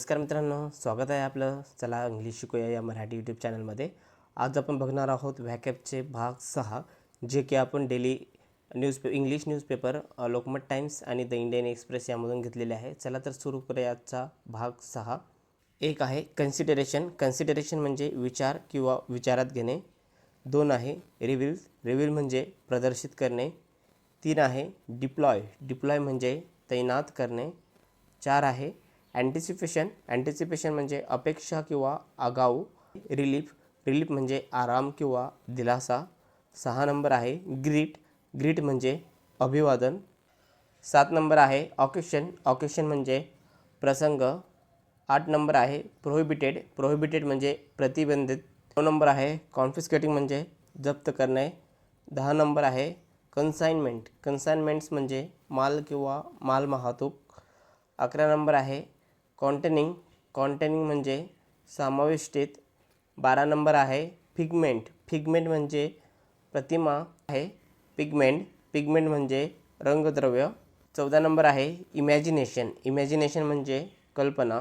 नमस्कार मित्रांनो स्वागत आहे आपलं. चला इंग्लिश शिकूया या मराठी यूट्यूब चॅनलमध्ये आज आपण बघणार आहोत व्हॅकॅपचे भाग सहा जे की आपण daily newspaper English newspaper Lokmat Times आणि द इंडियन एक्सप्रेस यामधून घेतलेले आहे. चला तर सुरू करूया आजचा भाग सहा. एक आहे कन्सिडरेशन कन्सिडरेशन म्हणजे विचार किंवा विचारात घेणे. दोन आहे रिव्हिल रिव्हिल म्हणजे प्रदर्शित करणे. तीन आहे डिप्लॉय डिप्लॉय म्हणजे तैनात करणे. चार आहे अँटिसिपेशन अँटिसिपेशन म्हणजे अपेक्षा किंवा आगाऊ रिलीफ रिलीफ म्हणजे आराम किंवा दिलासा. सहा नंबर आहे ग्रीट ग्रीट म्हणजे अभिवादन. सात नंबर आहे ऑकेशन ऑकेशन म्हणजे प्रसंग. आठ नंबर आहे प्रोहिबिटेड प्रोहिबिटेड म्हणजे प्रतिबंधित. नऊ नंबर आहे कॉन्फिस्केटिंग म्हणजे जप्त करणे. दहा नंबर आहे कन्साइनमेंट कन्साइनमेंट्स म्हणजे माल किंवा माल वाहतूक. अकरा नंबर आहे कॉन्टेनिंग कॉन्टेनिंग म्हणजे समाविष्टीत. बारा नंबर आहे फिगमेंट फिगमेंट म्हणजे प्रतिमा आहे. पिगमेंट पिगमेंट म्हणजे रंगद्रव्य. चौदा नंबर आहे इमॅजिनेशन इमॅजिनेशन म्हणजे कल्पना.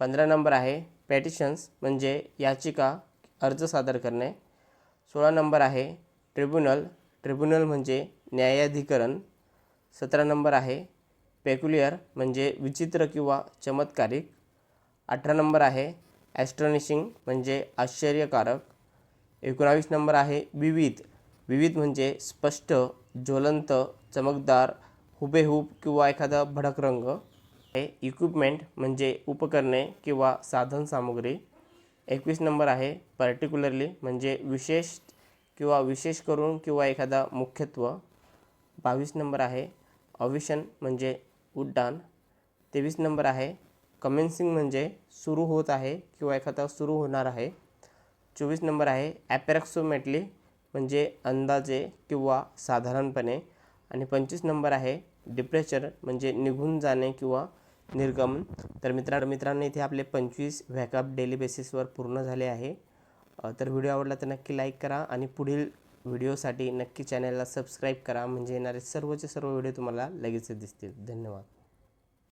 पंधरा नंबर आहे पॅटिशन्स म्हणजे याचिका अर्ज सादर करणे. सोळा नंबर आहे ट्रिब्युनल ट्रिब्युनल म्हणजे न्यायाधिकरण. सतरा नंबर आहे पेक्युलियर म्हणजे विचित्र किंवा चमत्कारिक. अठरा नंबर आहे ॲस्ट्रॉनिशिंग म्हणजे आश्चर्यकारक. एकोणावीस नंबर आहे विविध. विविध म्हणजे स्पष्ट ज्वलंत चमकदार हुबेहूब किंवा एखादा भडक रंग. हे इक्विपमेंट म्हणजे उपकरणे किंवा साधनसामुग्री एकवीस नंबर आहे पर्टिक्युलरली म्हणजे विशेष किंवा विशेष करून किंवा एखादा मुख्यत्व. बावीस नंबर आहे ऑविशन म्हणजे उड्डाण तेवीस नंबर आहे. कमेन्सिंग म्हणजे सुरू होत आहे किंवा एखादा सुरू होणार आहे. चोवीस नंबर आहे. ॲपॅरॅक्सोमेटली म्हणजे अंदाजे किंवा साधारणपणे. आणि पंचवीस नंबर आहे. डिप्रेचर म्हणजे निघून जाणे किंवा निर्गमन तर मित्रा मित्रांनो इथे आपले पंचवीस व्हॅकअप डेली बेसिसवर पूर्ण झाले आहे. तर व्हिडिओ आवडला तर नक्की लाईक करा आणि पुढील व्हिडिओसाठी नक्की चॅनलला सबस्क्राईब करा. म्हणजे येणारे सर्वचे सर्व व्हिडिओ तुम्हाला लगेचच दिसतील. धन्यवाद.